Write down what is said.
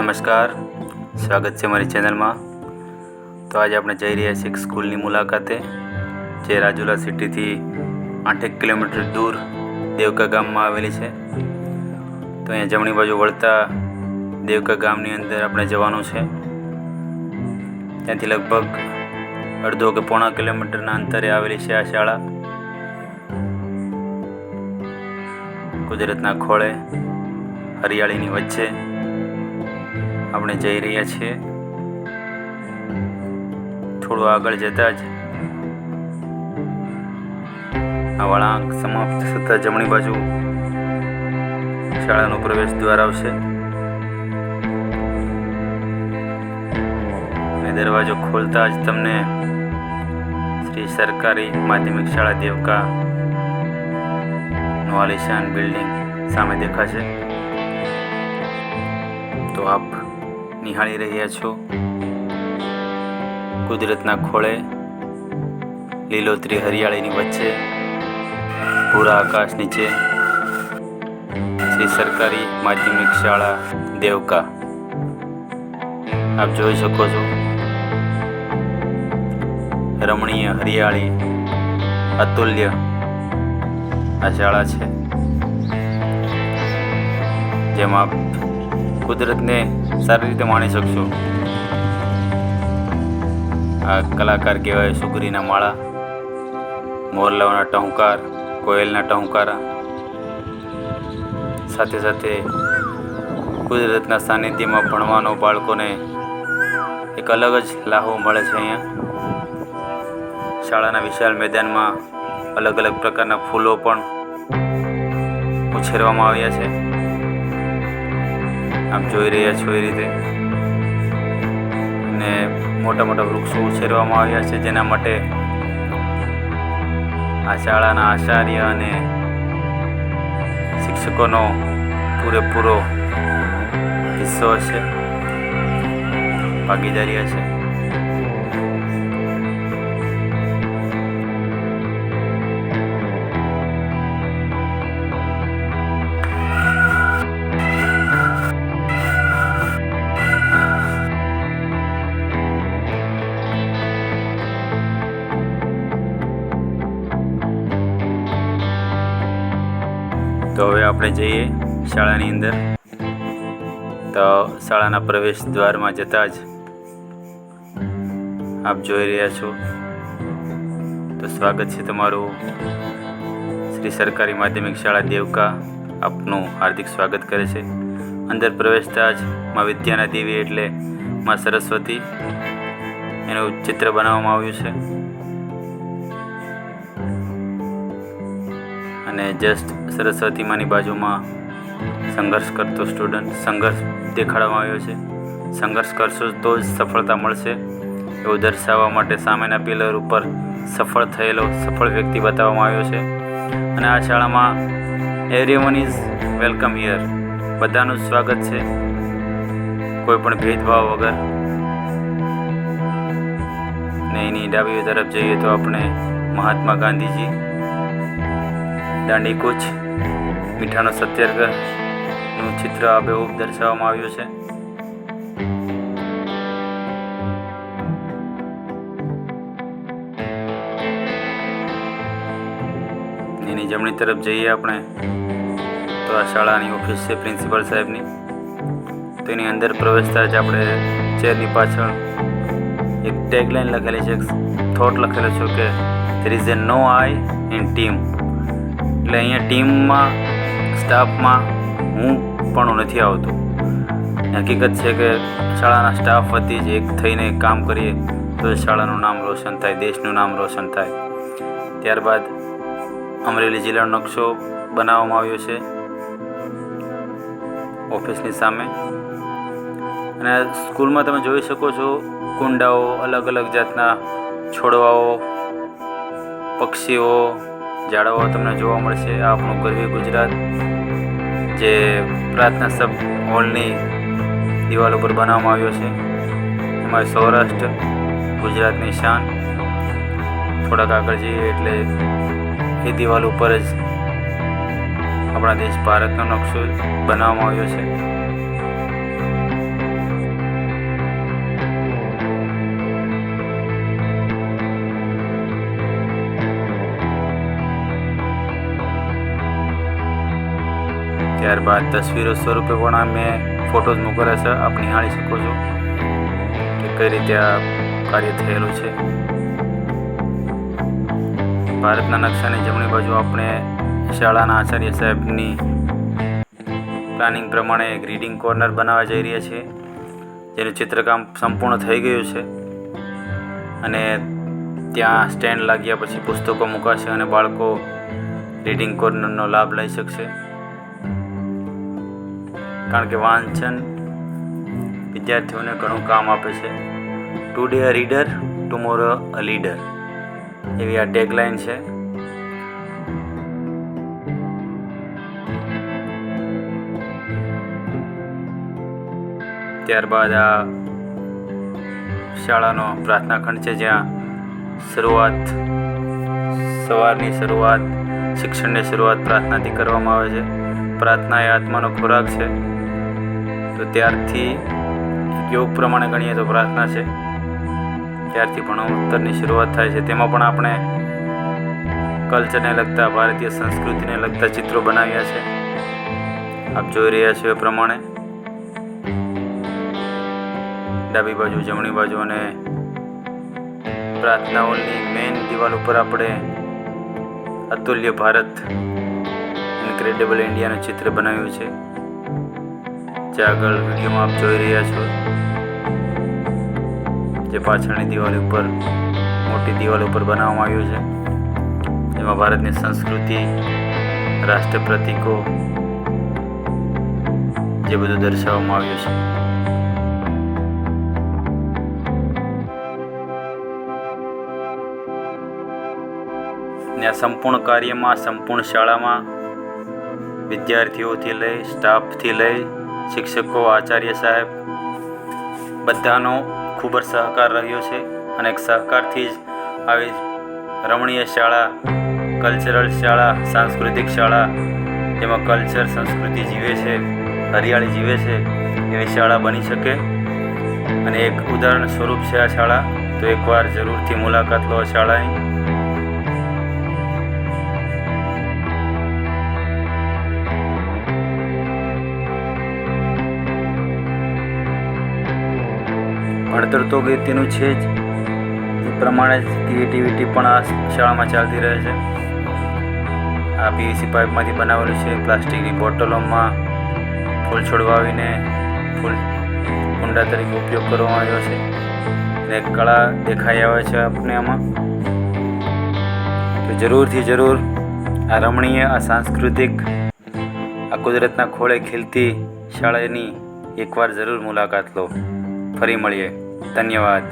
નમસ્કાર, સ્વાગત છે મારી ચેનલમાં. તો આજે આપણે જઈ રહ્યા છીએ એક સ્કૂલની મુલાકાતે, જે રાજુલા સિટીથી આઠેક કિલોમીટર દૂર દેવકા ગામમાં આવેલી છે. તો અહીંયા જમણી બાજુ વળતા દેવકા ગામની અંદર આપણે જવાનું છે. ત્યાંથી લગભગ અડધો કે પોણા કિલોમીટરના અંતરે આવેલી છે આ શાળા. કુદરતના ખોળે, હરિયાળીની વચ્ચે. આપણે જઈ રહ્યા છીએ. થોડું આગળ જતાં જ આ વળાંક સમાપ્ત થતાં જમણી બાજુ શાળાનો પ્રવેશ દ્વાર આવશે. અને દરવાજો ખોલતા જ તમને શ્રી સરકારી માધ્યમિક શાળા દેવકા નું આલિશાન બિલ્ડિંગ સામે દેખાશે. તો આપ નિહાળી રહ્યા છો? કુદરતના ખોળે, લીલોતરી હરિયાળીની વચ્ચે પૂરા આકાશ નીચે, શ્રી સરકારી માધ્યમિક શાળા, દેવકા. આપ જોઈ શકો છો. રમણીય હરિયાળી, અતુલ્ય આ શાળા છે. જેમાં કુદરતને સારી રીતે માણી શકશો. આ કલાકાર કહેવાય સુગરીના માળા, મોરલાઓના ટહુકાર, કોયલના ટહુકારા. સાથે સાથે કુદરતના સાનિધ્યમાં ભણવાનો બાળકોને એક અલગ જ લાહો મળે છે અહીંયા. શાળાના વિશાળ મેદાનમાં અલગ અલગ પ્રકારના ફૂલો પણ ઉછેરવામાં આવ્યા છે. આપ જોઈ રહ્યા છો એ રીતે. અને મોટા મોટા વૃક્ષો ઉછેરવામાં આવ્યા છે, જેના માટે આ શાળાના આચાર્ય અને શિક્ષકોનો પૂરેપૂરો હિસ્સો હશે ભાગીદારી હશે તો હવે આપણે જઈએ શાળાની અંદર. તો શાળાના પ્રવેશ દ્વારમાં જતાં જ આપ જોઈ રહ્યા છો. તો સ્વાગત છે તમારું શ્રી સરકારી માધ્યમિક શાળા દેવકા. આપનું હાર્દિક સ્વાગત કરે છે. અંદર પ્રવેશતા જ માં વિદ્યાના દેવી એટલે માં સરસ્વતી. એનું ચિત્ર બનાવવામાં આવ્યું છે. અને જસ્ટ સરસ્વતીમાની બાજુમાં સંઘર્ષ કરતો સ્ટુડન્ટ સંઘર્ષ દેખાડવામાં આવ્યો છે. સંઘર્ષ કરશો તો જ સફળતા મળશે. એવું દર્શાવવા માટે સામેના પિલર ઉપર સફળ થયેલો, સફળ વ્યક્તિ બતાવવામાં આવ્યો છે. અને આ શાળામાં એવરીવન ઇઝ વેલકમ હિયર બધાનું સ્વાગત છે. કોઈ પણ ભેદભાવ વગર. ને એની ડાબી તરફ જઈએ તો આપણે મહાત્મા ગાંધીજી દાંડી કૂચ મીઠાનો સત્યાગ્રહનું ચિત્ર આબેહૂબ દર્શાવવામાં આવ્યું છે. એની જમણી તરફ જઈએ આપણે, તો આ શાળાની ઓફિસ છે પ્રિન્સિપાલ સાહેબની. તો એની અંદર પ્રવેશતા જ આપણે ચેરની પાછળ એક ટેગલાઇન લખેલી છે. એક થોટ લખેલો છે કે there is a no I in team એટલે અહીંયા ટીમમાં, સ્ટાફમાં હું પણ નથી આવતો. હકીકત છે કે શાળાના સ્ટાફ વતી જ એક થઈને કામ કરીએ તો શાળાનું નામ રોશન થાય, દેશનું નામ રોશન થાય. ત્યારબાદ અમરેલી જિલ્લાનો નકશો બનાવવામાં આવ્યો છે ઓફિસની સામે. અને સ્કૂલમાં તમે જોઈ શકો છો કુંડાઓ અલગ અલગ જાતના છોડવાઓ, પક્ષીઓ ઝાડવાઓ તમને જોવા મળશે. આપણું ગરવી ગુજરાત, જે પ્રાર્થના સબ હોલની દિવાલ ઉપર બનાવવામાં આવ્યો છે. એમાં સૌરાષ્ટ્ર ગુજરાતની શાન. થોડાક આગળ જઈએ એટલે એ દિવાલ ઉપર જ આપણા દેશ ભારતનો નકશો બનાવવામાં આવ્યો છે. ત્યારબાદ તસવીરો સ્વરૂપે પણ અમે ફોટોઝ મૂકેલા છે. આપ નિહાળી શકો છો કે કઈ રીતે આ કાર્ય થયેલું છે. ભારતના નકશાની જમણી બાજુ આપણે શાળાના આચાર્ય સાહેબની પ્લાનિંગ પ્રમાણે એક રીડિંગ કોર્નર બનાવવા જઈ રહ્યા છીએ, જેનું ચિત્રકામ સંપૂર્ણ થઈ ગયું છે અને ત્યાં સ્ટેન્ડ લાગ્યા પછી પુસ્તકો મુકાશે અને બાળકો રીડિંગ કોર્નરનો લાભ લઈ શકશે. કારણ કે વાંચન વિદ્યાર્થીઓને ઘણું કામ આપે છે. Today a reader tomorrow a leader એવી આ ટેગલાઇન છે. ત્યારબાદ આ શાળાનો પ્રાર્થના ખંડ છે, જ્યાં શરૂઆત, સવારની શરૂઆત, શિક્ષણની શરૂઆત પ્રાર્થનાથી કરવામાં આવે છે. પ્રાર્થના એ આત્માનો ખોરાક છે. તો ત્યારથી યોગ પ્રમાણે ગણીએ તો પ્રાર્થના છે. ત્યારથી ભણોતરની શરૂઆત થાય છે. તેમાં પણ આપણે કલ્ચરને લગતા, ભારતીય સંસ્કૃતિને લગતા ચિત્રો બનાવ્યા છે. આપ જોઈ રહ્યા છો એ પ્રમાણે. ડાબી બાજુ, જમણી બાજુ અને પ્રાર્થનાઓની મેઇન દિવાલ ઉપર આપણે અતુલ્ય ભારત ઇન્ક્રેડિબલ ઇન્ડિયાનું ચિત્ર બનાવ્યું છે. જે આગળ વિડીયોમાં આપ જોઈ રહ્યા છો, જે પાછળની દિવાલ ઉપર, મોટી દિવાલ ઉપર બનાવવામાં આવ્યું છે. જેમાં ભારતની સંસ્કૃતિ, રાષ્ટ્ર પ્રતીકો જે બધું દર્શાવવામાં આવ્યું છે. ને સંપૂર્ણ કાર્યમાં, સંપૂર્ણ શાળામાં વિદ્યાર્થીઓથી લઈ સ્ટાફથી લઈ શિક્ષકો, આચાર્ય સાહેબ બધાનો ખૂબ જ સહકાર રહ્યો છે અને સહકારથી જ આવી રમણીય શાળા, કલ્ચરલ શાળા, સાંસ્કૃતિક શાળા જેમાં કલ્ચર, સંસ્કૃતિ જીવે છે, હરિયાળી જીવે છે, એવી શાળા બની શકે. અને એક ઉદાહરણ સ્વરૂપ છે આ શાળા, તો એકવાર જરૂરથી મુલાકાત લો શાળાની. ભણતર તો તેનું છે જ. એ પ્રમાણે જ ક્રિએટિવિટી પણ આ શાળામાં ચાલતી રહે છે. આ પીવીસી પાઇપમાંથી બનાવેલું છે પ્લાસ્ટિકની બોટલોમાં ફૂલ છોડ વાવીને ફૂલ કુંડા તરીકે ઉપયોગ કરવામાં આવ્યો છે. ને કળા દેખાઈ આવે છે આપણે આમાં. તો જરૂરથી જરૂર આ રમણીય, આ સાંસ્કૃતિક, આ કુદરતના ખોળે ખીલતી શાળાની એકવાર જરૂર મુલાકાત લો. ફરી મળીએ. ધન્યવાદ.